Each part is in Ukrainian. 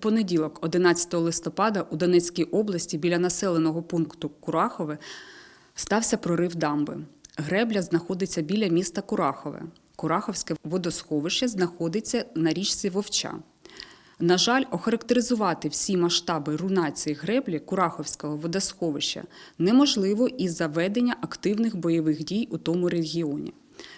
понеділок, 11 листопада, у Донецькій області біля населеного пункту Курахове стався прорив дамби. Гребля знаходиться біля міста Курахове. Кураховське водосховище знаходиться на річці Вовча. На жаль, охарактеризувати всі масштаби руйнації греблі Кураховського водосховища неможливо із заведення активних бойових дій у тому регіоні.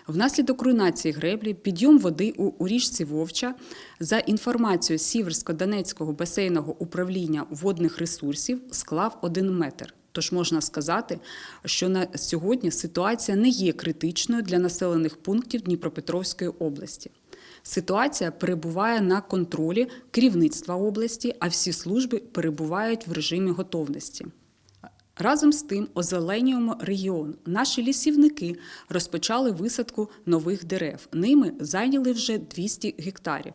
Внаслідок руйнації греблі підйом води у, річці Вовча за інформацією Сіверсько-Донецького басейного управління водних ресурсів склав 1 метр. Тож можна сказати, що на сьогодні ситуація не є критичною для населених пунктів Дніпропетровської області. Ситуація перебуває на контролі керівництва області, а всі служби перебувають в режимі готовності. Разом з тим озеленюємо регіон. Наші лісівники розпочали висадку нових дерев. Ними зайняли вже 200 гектарів.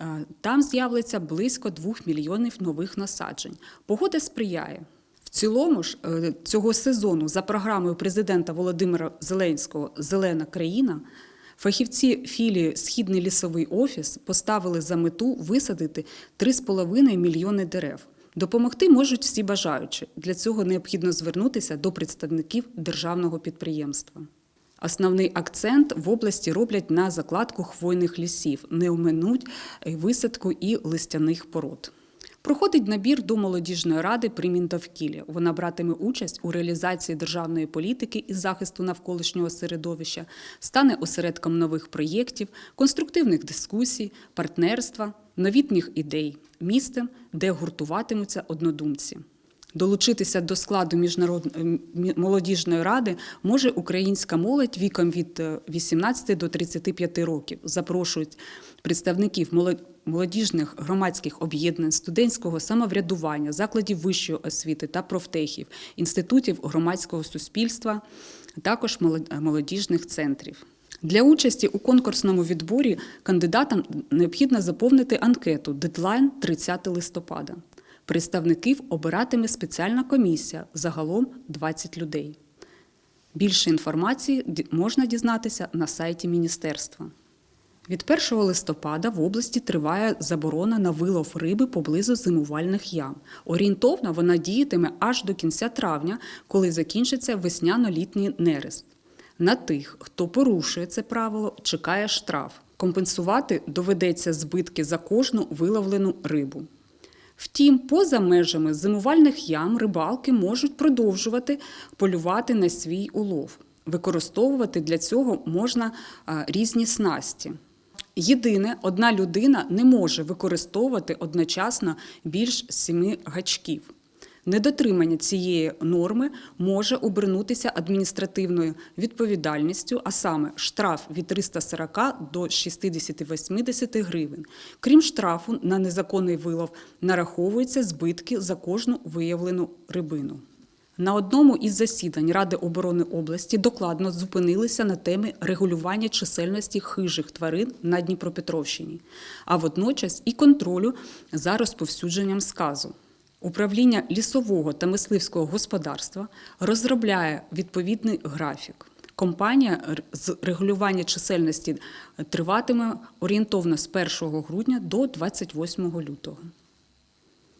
Е, Там з'явиться близько 2 мільйонів нових насаджень. Погода сприяє. В цілому ж е, цього сезону за програмою президента Володимира Зеленського Зелена країна фахівці філії Східний лісовий офіс поставили за мету висадити 3,5 мільйони дерев. Допомогти можуть всі бажаючі. Для цього необхідно звернутися до представників державного підприємства. Основний акцент в області роблять на закладку хвойних лісів, не оминуть висадку і листяних пород. Проходить набір до молодіжної ради при Міндовкілі. Вона братиме участь у реалізації державної політики із захисту навколишнього середовища, стане осередком нових проєктів, конструктивних дискусій, партнерства, новітніх ідей, місцем, де гуртуватимуться однодумці. Долучитися до складу міжнародної молодіжної ради може українська молодь віком від е, 18 до 35 років. Запрошують представників молод- молодіжних громадських об'єднань, студентського самоврядування, закладів вищої освіти та профтехів, інститутів громадського суспільства, також молод- молодіжних центрів. Для участі у конкурсному відборі кандидатам необхідно заповнити анкету дедлайн 30 листопада. Представників обиратиме спеціальна комісія, загалом 20 людей. Більше інформації можна дізнатися на сайті міністерства. Від 1 листопада в області триває заборона на вилов риби поблизу зимувальних ям. Орієнтовно вона діятиме аж до кінця травня, коли закінчиться весняно-літній нерест. На тих, хто порушує це правило, чекає штраф. Компенсувати доведеться збитки за кожну виловлену рибу. Втім, поза межами зимувальних ям рибалки можуть продовжувати полювати на свій улов. Використовувати для цього можна різні снасті. Єдине, одна людина не може використовувати одночасно більш семи гачків. Недотримання цієї норми може обернутися адміністративною відповідальністю, а саме штраф від 340 до 60-80 гривень. Крім штрафу на незаконний вилов, нараховуються збитки за кожну виявлену рибину. На одному із засідань Ради оборони області докладно зупинилися на темі регулювання чисельності хижих тварин на Дніпропетровщині, а водночас і контролю за розповсюдженням сказу. Управління лісового та мисливського господарства розробляє відповідний графік. Компанія з регулювання чисельності триватиме орієнтовно з 1 грудня до 28 лютого.